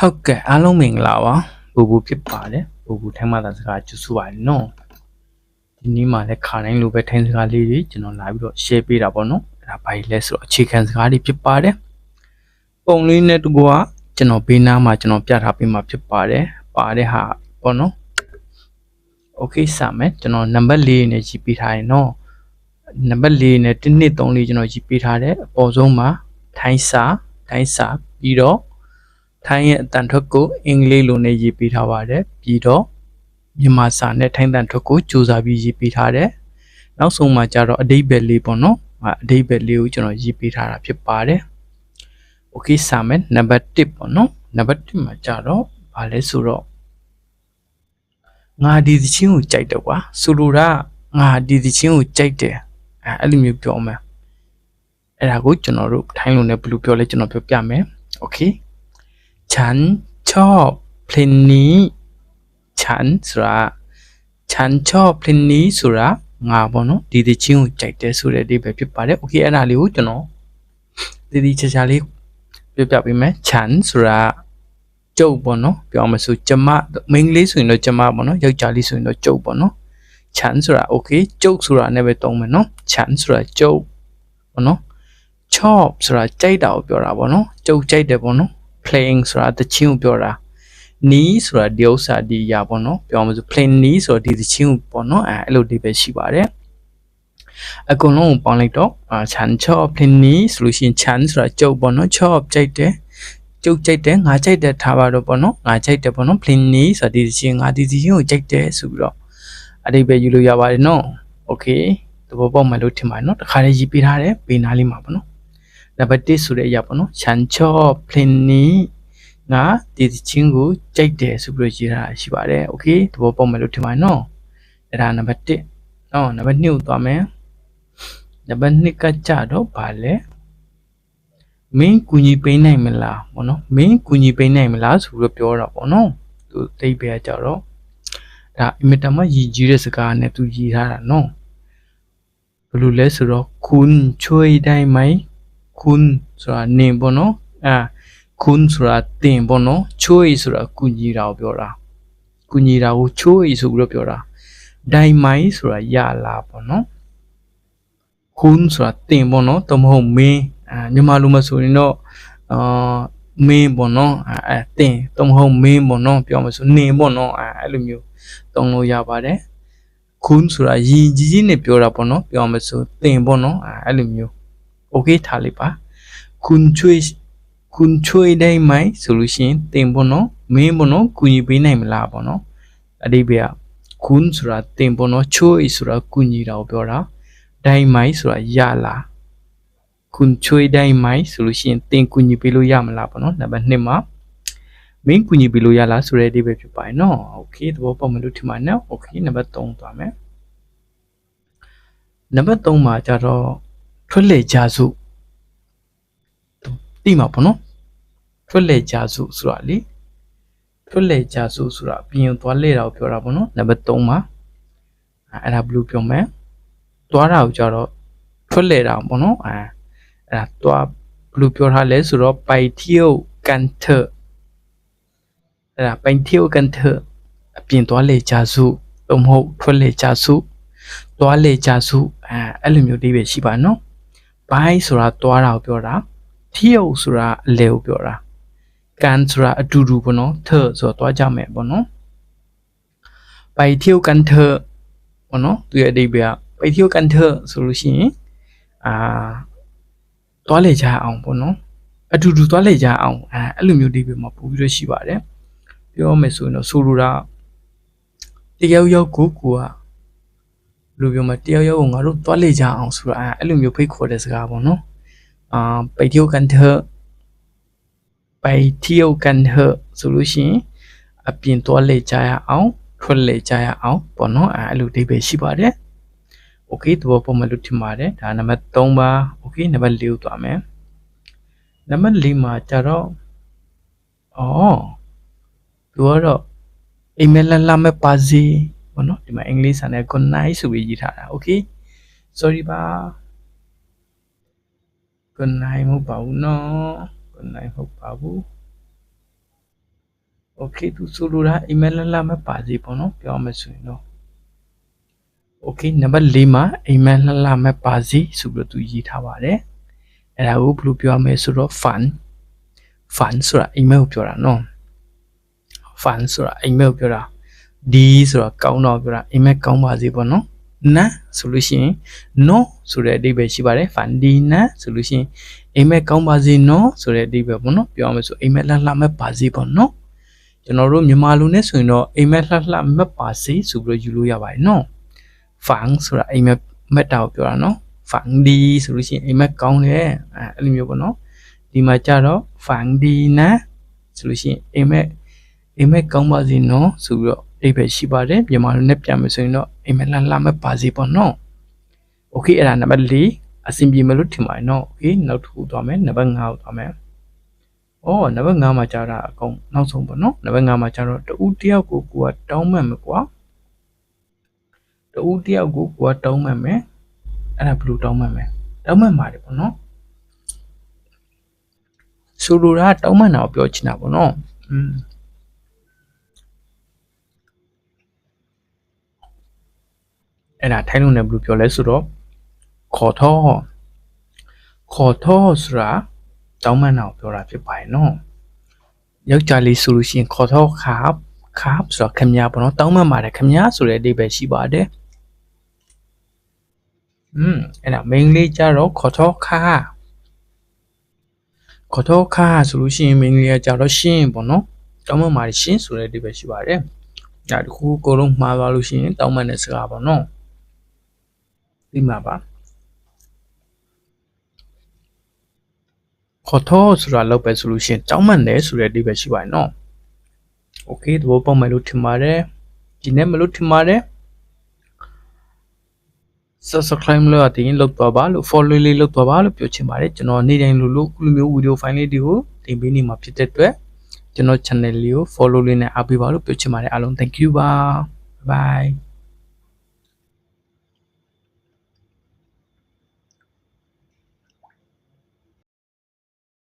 ဟုတ်ကဲ့အားလုံးမင်္ဂလာပါဘူဘူဖြစ်ပါတယ်ဘူဘူထိုင်းမှာသာစကားကျူဆူပါတယ်နော်ဒီနေ့မှလည်းခါတိုင်းလိုပဲထိုင်းစကားလေးတွေကျွန်တော်လာပြီးတော့ share ပေးတာပေါ့နော်အဲ့ဒါဘာကြီးလဲဆိုတော့အခြေခံစကားတွေဖြစ်ပါတယ်ပုံလေးနဲ့တကွာကျွန်တော်ဘေးနားမှာကျွန်တော်ပြထားပေးမှာဖြစ်ပါတယ်ပါတဲ့ဟာပေါ့နော် okay စမယ်ကျွန်တော်နံပါတ်၄နဲ့ကြီးပေးထားရင်နော်နံပါတ်၄နဲ့1 2 3လေးကျွန်တော်ကြီးပေးထားတယ်အပေါ်ဆုံးမှာထိုင်းစာထိုင်းစာပြီးတော့ ထိုင်းရဲ့အတန်ထွက်ကိုအင်္ဂလိပ်လိုနဲ့ရေးပေးထားပါတယ်ပြီးတော့မြန်မာစာနဲ့ထိုင်းတန်ထွက်ကိုစူးစမ်းပြီးရေးပေးထားတယ်နောက်ဆုံးမှာကျတော့အတိတ်ပဲလေးပေါ့နော်အတိတ်ပဲလေးကိုကျွန်တော်ရေးပေးထားတာဖြစ်ပါတယ် okay စာမဲ့နံပါတ်1ပေါ့နော်နံပါတ်1မှာကျတော့ဘာလဲဆိုတော့ငါဒီသချင်းကိုကြိုက်တယ်ကွာဆိုလိုတာငါဒီသချင်းကိုကြိုက်တယ်အဲအဲ့လိုမျိုးပြောမယ်အဲ့ဒါကိုကျွန်တော်တို့ထိုင်းလိုနဲ့ဘယ်လိုပြောလဲကျွန်တော်ပြောပြမယ် okay ฉันชอบเพลงนี้ ฉันဆိုတာฉันชอบเพลงนี้ဆိုတာငါပေါ့နော်ဒီတချင်းကိုကြိုက်တယ်ဆိုတဲ့အဓိပ္ပာယ်ဖြစ်ပါတယ်။ Okay အဲ့ဒါလေးကိုကျွန်တော်တည်တည်ချာချာလေးပြောပြပေးမယ်။ ฉันဆိုတာကျုပ်ပေါ့နော်ပြောအောင်မဆိုကျမမိန်းကလေးဆိုရင်တော့ကျမပေါ့နော်ယောက်ျားလေးဆိုရင်တော့ကျုပ်ပေါ့နော်။ ฉันဆိုတာ Okay ကျုပ်ဆိုတာနဲ့ပဲသုံးမယ်နော်။ ฉันဆိုတာကျုပ်ပေါ့နော်။ ชอบဆိုတာကြိုက်တာကိုပြောတာပေါ့နော်။ကျုပ်ကြိုက်တယ်ပေါ့နော်။ playing ဆိုတာတချင်းကိုပြောတာနီးဆိုတာဒီဥစ္စာဒီအရာပေါ့နော်ပြောမှာဆို plain နီးဆိုတော့ဒီတချင်းကိုပေါ့နော်အဲအဲ့လိုဒီပဲရှိပါတယ်အကုန်လုံးကိုပေါင်းလိုက်တော့အာချန်ချော့ plain နီးဆိုလို့ရှိရင်ချန်ဆိုတာကျုပ်ပေါ့နော်ချော့ကြိုက်တယ်ကျုပ်ကြိုက်တယ်ငါကြိုက်တယ်ထားပါတော့ပေါ့နော်ငါကြိုက်တယ်ပေါ့နော် plain နီးဆိုတာဒီတချင်းငါဒီတချင်းကိုကြိုက်တယ်ဆိုပြီးတော့အတိတ်ပဲယူလို့ရပါတယ်နော် okay သဘောပေါက်မယ်လို့ထင်ပါတယ်နော်တခါလေးရေးပေးထားတယ်ပေးနားလေးမှာပေါ့နော် နံပါတ်1ဆိုတဲ့အရာပေါ့နော်ฉันชอบเพลงนี้ငါဒီချင်းကိုကြိုက်တယ်ဆိုပြီးတော့ရေးထားတာရှိပါတယ်โอเคသဘောပေါက်မယ်လို့ထင်ပါတယ်နော်အဲ့ဒါနံပါတ်1နော်နံပါတ်2ကိုသွားမယ်နံပါတ်2ကကြတော့ဗာလဲမင်းကူညီပေးနိုင်မလားပေါ့နော်မင်းကူညီပေးနိုင်မလားဆိုပြီးတော့ပြောတာပေါ့နော်သူတိတ်ပဲကြတော့ဒါအင်မတန်မှရည်ကြီးတဲ့စကားနဲ့သူရည်ထားတာနော်ဘယ်လိုလဲဆိုတော့คุณช่วยได้ไหม คุณဆိုတာနင်ပေါ့နော်အဲคุณဆိုတာတင်ပေါ့နော်ချိုးရီဆိုတာကုညီတာကိုပြောတာကုညီတာကိုချိုးရီဆိုပြီးတော့ပြောတာဒိုင်မိုင်းဆိုတာရလာပေါ့နော်คุณဆိုတာတင်ပေါ့နော်တမဟုတ်မင်းအဲမြန်မာလူမဆိုရင်တော့အာမင်းပေါ့နော်အဲတင်တမဟုတ်မင်းပေါ့နော်ပြောမှဆိုနင်ပေါ့နော်အဲအဲ့လိုမျိုးသုံးလို့ရပါတယ်คุณဆိုတာရည်ကြီးကြီးနဲ့ပြောတာပေါ့နော်ပြောမှဆိုတင်ပေါ့နော်အဲအဲ့လိုမျိုး okay ထားလိုက်ပါခွန်ချွေခွန်ချွေတိုင်းမိုင်းဆိုလို့ရှိရင်တင်ဖို့နော်မင်းပေါ့နော်ကူညီပေးနိုင်မလားပေါ့နော်အတိပ္ပယ်ခွန်ဆိုတာတင်ဖို့နော်ချွေဆိုတာကူညီတာကိုပြောတာဒိုင်မိုင်းဆိုတာရလားခွန်ချွေတိုင်းမိုင်းဆိုလို့ရှိရင်တင်ကူညီပေးလို့ရမလားပေါ့နော်နံပါတ်1မှာမင်းကူညီပေးလို့ရလားဆိုတဲ့အဓိပ္ပာယ်ဖြစ်ပါတယ်နော်။ Okay သဘောပေါက်မလို့ထင်ပါနဲ့။ Okay နံပါတ်3သွားမယ်။နံပါတ်3မှာကျတော့ ထွက်လေကြစုတိမှာပေါ့နော်ထွက်လေကြစုဆိုတာလေထွက်လေကြစုဆိုတာပြင်သွားလေတာကိုပြောတာပေါ့နော်နံပါတ်3မှာအဲ့ဒါဘယ်လိုပြောမလဲသွားတာကိုကြတော့ထွက်လေတာပေါ့နော်အဲအဲ့ဒါသွားဘယ်လိုပြောထားလဲဆိုတော့ပိုင်ထီယိုကန်ထအဲ့ဒါပိုင်ထီယိုကန်ထအပြင်သွားလေကြစုတော့မဟုတ်ထွက်လေကြစုသွားလေကြစုအဲအဲ့လိုမျိုးတွေပဲရှိပါနော် buy ဆိုတာသွားတာကိုပြောတာ theo ဆိုတာအလဲကိုပြောတာ can ဆိုတာအတူတူပေါ့နော် the ဆိုတော့သွားကြမယ်ပေါ့နော် by theo can the ပေါ့နော်သူရဲ့အဓိပ္ပာယ်က by theo can the ဆိုလို့ရှိရင်အာသွားလေကြအောင်ပေါ့နော်အတူတူသွားလေကြအောင်အဲအဲ့လိုမျိုးအဓိပ္ပာယ်မှာပို့ပြီးတော့ရှိပါတယ်ပြောမယ်ဆိုရင်တော့ဆိုလိုတာတယောက်ယောက်ကိုကိုက လူပြောမှာတယောက်ယောက်ကိုငါတို့သွားလေကြအောင်ဆိုတာအဲအဲ့လိုမျိုးဖိတ်ခေါ်တဲ့စကားပေါ့နော်အာไปเที่ยวกันเถอะไปเที่ยวกันเถอะဆိုလို့ရှိရင်အပြင်သွားလေကြရအောင်ထွက်လေကြရအောင်ပေါ့နော်အဲအဲ့လိုဒီပဲရှိပါတယ်โอเคသဘောပေါက်မှလို့ထင်ပါတယ်ဒါနံပါတ်3ပါโอเคနံပါတ်4ကိုသွားမယ်နံပါတ်4မှာကျတော့အော်သူကတော့အိမ်မက်လာလာမဲ့ပါစီ ဘောနော်ဒီမှာအင်္ဂလိပ်စာနဲ့ good night ဆိုပြီးရေးထားတာ okay sorry ပါ good night မဟုတ်ပါဘူးနော် good night မဟုတ်ပါဘူး okay သူဆိုလိုတာအိမ်မက်လှလှမဲ့ပါစီပေါ့နော်ပြောမယ်ဆိုရင်တော့ okay နံပါတ်၄မှာအိမ်မက်လှလှမဲ့ပါစီဆိုပြီးတော့သူရေးထားပါတယ်အဲ့ဒါကိုဘယ်လိုပြောရမလဲဆိုတော့ fun fun ဆိုတာအိမ်မက်ကိုပြောတာနော် fun ဆိုတာအိမ်မက်ကိုပြောတာ ဒီဆိုတာကောင်းတော့ပြောတာအိမ်မက်ကောင်းပါစေပေါ့နော်နာဆိုလို့ရှိရင် no ဆိုတဲ့အဓိပ္ပာယ်ရှိပါတယ် fun ဒီနာဆိုလို့ရှိရင်အိမ်မက်ကောင်းပါစေနော်ဆိုတဲ့အဓိပ္ပာယ်ပေါ့နော်ပြောရမယ်ဆိုအိမ်မက်လှလှမဲ့ပါစေပေါ့နော်ကျွန်တော်တို့မြန်မာလူနဲ့ဆိုရင်တော့အိမ်မက်လှလှမဲ့ပါစေဆိုပြီးတော့ယူလို့ရပါတယ်နော် fun ဆိုတာအိမ်မက်မက်တာကိုပြောတာနော် fun ဒီဆိုလို့ရှိရင်အိမ်မက်ကောင်းတယ်အဲအဲ့လိုမျိုးပေါ့နော်ဒီမှာကြတော့ fun ဒီနာဆိုလို့ရှိရင်အိမ်မက်အိမ်မက်ကောင်းပါစေနော်ဆိုပြီးတော့ အိပ်ပဲရှိပါတယ်မြန်မာလူနဲ့ပြန်မယ်ဆိုရင်တော့အိမ်မက်လှလှမဲ့ပါစေပေါ့နော် okay အဲ့ဒါနံပါတ်4အဆင်ပြေမလို့ထင်ပါတယ်နော် okay နောက်တစ်ခုသွားမယ်နံပါတ်5ကိုသွားမယ်အော်နံပါတ်5မှာကြာတာအကုန်နောက်ဆုံးပေါ့နော်နံပါတ်5မှာကြာတော့တူတယောက်ကိုကိုကတောင်းမှတ်မယ်ကွာတူတယောက်ကိုကိုကတောင်းမှတ်မယ်အဲ့ဒါဘယ်လိုတောင်းမှတ်မလဲတောင်းမှတ်ပါတယ်ပေါ့နော်ဆိုလိုတာတောင်းမှတ်တာကိုပြောချင်တာပေါ့နော်อืม အဲ့ဒါထိုင်းလုံးနဲ့ဘယ်လိုပြောလဲဆိုတော့ခေါ်ထောခေါ်ထောဆိုတာတောင်းမှန်တာကိုပြောတာဖြစ်ပါတယ်နော်ယောက်ျားလေးဆိုလို့ရှိရင်ခေါ်ထောခါခါဆိုတော့ခမညာပေါ့နော်တောင်းမှန်ပါတယ်ခမညာဆိုတဲ့အဓိပ္ပာယ်ရှိပါတယ်อืมအဲ့ဒါ main လေးကြတော့ခေါ်ထောခါခေါ်ထောခါဆိုလို့ရှိရင် main လေးကကြတော့ရှင်းပေါ့နော်တောင်းမှန်ပါတယ်ရှင်းဆိုတဲ့အဓိပ္ပာယ်ရှိပါတယ်ဒါတခုကိုလုံးမှားသွားလို့ရှိရင်တောင်းမှန်တဲ့စကားပေါ့နော် ဒီမှာပါခေါ်တော့ဆိုတာလောက်ပဲဆိုလို့ရှိရင်တောင်းမှန်တယ်ဆိုတဲ့အဓိပ္ပာယ်ရှိပါတယ်နော်โอเคသဘောပေါက်မယ်လို့ထင်ပါတယ်ဒီနေ့မလို့ထင်ပါတယ် subscribe လို့အတင်းလုပ်သွားပါလို့ follow လေးလုပ်သွားပါလို့ပြောချင်ပါတယ်ကျွန်တော်နေ့တိုင်းလိုလိုခုလိုမျိုး video file လေးတွေကိုတင်ပေးနေမှာဖြစ်တဲ့အတွက်ကျွန်တော် channel လေးကို follow လေးနဲ့အားပေးပါလို့ပြောချင်ပါတယ်အားလုံး thank you ပါ bye